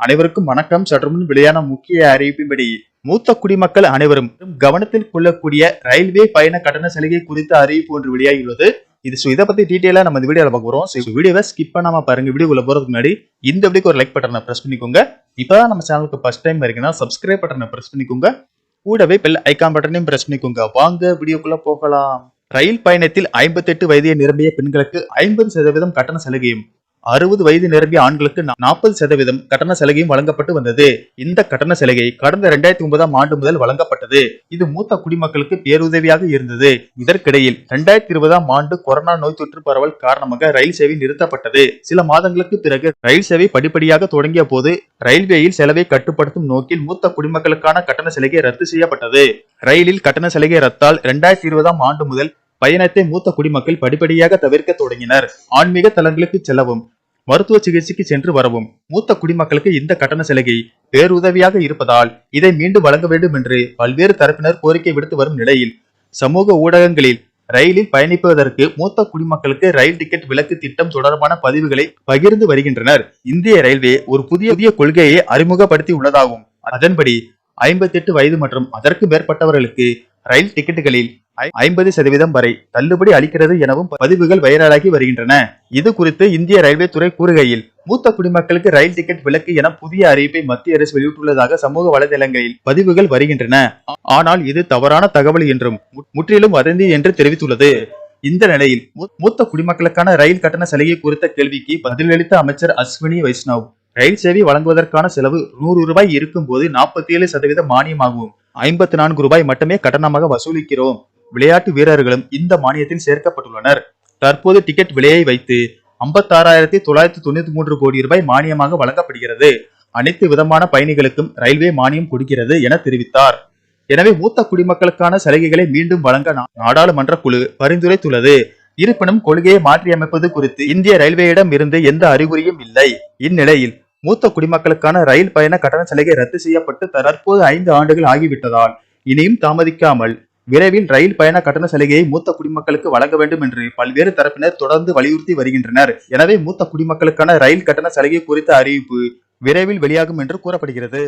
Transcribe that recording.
அனைவருக்கும் வணக்கம். சற்றுமுன் வெளியான முக்கிய அறிவிப்பின்படி மூத்த குடிமக்கள் அனைவரும் கவனத்தில் கொள்ளக்கூடிய ரயில்வே பயண கட்டண சலுகை குறித்த அறிவிப்பு ஒன்று வெளியாகியுள்ளது. இது ஸோ இதை பத்தி டீட்டெயிலா நம்ம இந்த வீடியோல பார்க்க போறோம். ஸோ வீடியோவை ஸ்கிப் பண்ணாம பாருங்க. வீடியோக்குள்ள போறதுக்கு முன்னாடி இந்த வீடியோக்கு ஒரு லைக் பட்டனை பிரஸ் பண்ணிக்கோங்க. இப்பதான் நம்ம சேனலுக்கு ஃபர்ஸ்ட் டைம் இருக்கீங்கன்னா சப்ஸ்கிரைப் பட்டனை பிரஸ் பண்ணிக்கோங்க. கூடவே பெல் ஐகான் பட்டனையும் பிரஸ் பண்ணிக்கோங்க. வாங்க வீடியோக்குள்ள போகலாம். ரயில் பயணத்தில் 58 வயதை நிரம்பிய பெண்களுக்கு ஐம்பது சதவீதம் கட்டண சலுகையும் அறுபது வயது நிரம்பிய ஆண்களுக்கு நாற்பது சதவீதம் கட்டண சலுகையும் வழங்கப்பட்டு வந்தது. இந்த கட்டண சலுகை கடந்த இரண்டாயிரத்தி ஒன்பதாம் ஆண்டு முதல் வழங்கப்பட்டது. இது மூத்த குடிமக்களுக்கு பேருதவியாக இருந்தது. இதற்கிடையில் இரண்டாயிரத்தி இருபதாம் ஆண்டு கொரோனா நோய் தொற்று பரவல் காரணமாக ரயில் சேவை நிறுத்தப்பட்டது. சில மாதங்களுக்கு பிறகு ரயில் சேவை படிப்படியாக தொடங்கிய போது ரயில்வேயில் செலவை கட்டுப்படுத்தும் நோக்கில் மூத்த குடிமக்களுக்கான கட்டண சலுகை ரத்து செய்யப்பட்டது. ரயிலில் கட்டண சலுகை ரத்தால் இரண்டாயிரத்தி இருபதாம் ஆண்டு முதல் பயணத்தை மூத்த குடிமக்கள் படிப்படியாக தவிர்க்க தொடங்கினர். ஆன்மீக தலங்களுக்கு செல்லவும் மருத்துவ சிகிச்சைக்கு சென்று வரவும். மூத்த குடிமக்களுக்கு இந்த கட்டண சலுகை பேருதவியாக இருப்பதால் இதை மீண்டும் வழங்க வேண்டும் என்று பல்வேறு தரப்பினர் கோரிக்கை விடுத்து வரும் நிலையில் சமூக ஊடகங்களில் ரயிலில் பயணிப்பதற்கு மூத்த குடிமக்களுக்கு ரயில் டிக்கெட் விலக்கு திட்டம் தொடர்பான பதிவுகளை பகிர்ந்து வருகின்றனர். இந்திய ரயில்வே ஒரு புதிய புதிய கொள்கையை அறிமுகப்படுத்தி உள்ளதாகும் அதன்படி ஐம்பத்தி எட்டு வயது மற்றும் அதற்கு மேற்பட்டவர்களுக்கு ரயில் டிக்கெட்டுகளில் ஐம்பது சதவீதம் வரை தள்ளுபடி அளிக்கிறது எனவும் பதிவுகள் வைரலாகி வருகின்றன. இது குறித்து இந்திய ரயில்வே துறை கூறுகையில் மூத்த குடிமக்களுக்கு ரயில் டிக்கெட் விலக்கு என புதிய அறிவிப்பை மத்திய அரசு வெளியிட்டுள்ளதாக சமூக வலைதளங்களில் பதிவுகள் வருகின்றன. ஆனால் இது தவறான தகவல் என்றும் முற்றிலும் வதந்தி என்று தெரிவித்துள்ளது. இந்த நிலையில் மூத்த குடிமக்களுக்கான ரயில் கட்டண சலுகை குறித்த கேள்விக்கு பதிலளித்த அமைச்சர் அஸ்வினி வைஷ்ணவ் ரயில் சேவை வழங்குவதற்கான செலவு நூறு ரூபாய் இருக்கும்போது நாற்பத்தி ஏழு சதவீத மானியமாகவும் ஐம்பத்தி நான்கு ரூபாய் மட்டுமே கட்டணமாக வசூலிக்கிறோம். விளையாட்டு வீரர்களும் இந்த மானியத்தில் சேர்க்கப்பட்டுள்ளனர். தற்போது டிக்கெட் விலையை வைத்து ஐம்பத்தாறாயிரத்தி தொள்ளாயிரத்தி தொண்ணூத்தி மூன்று கோடி ரூபாய் மானியமாக வழங்கப்படுகிறது. அனைத்து விதமான பயணிகளுக்கும் ரயில்வே மானியம் கொடுக்கிறது என தெரிவித்தார். எனவே மூத்த குடிமக்களுக்கான சலுகைகளை மீண்டும் வழங்க நாடாளுமன்ற குழு பரிந்துரைத்துள்ளது. இருப்பினும் கொள்கையை மாற்றியமைப்பது குறித்து இந்திய ரயில்வேயிடம் இருந்து எந்த அறிகுறியும் இல்லை. இந்நிலையில் மூத்த குடிமக்களுக்கான ரயில் பயண கட்டண சலுகை ரத்து செய்யப்பட்டு தற்போது ஐந்து ஆண்டுகள் ஆகிவிட்டதால் இனியும் தாமதிக்காமல் விரைவில் ரயில் பயண கட்டண சலுகையை மூத்த குடிமக்களுக்கு வழங்க வேண்டும் என்று பல்வேறு தரப்பினர் தொடர்ந்து வலியுறுத்தி வருகின்றனர். எனவே மூத்த குடிமக்களுக்கான ரயில் கட்டண சலுகை குறித்த அறிவிப்பு விரைவில் வெளியாகும் என்று கூறப்படுகிறது.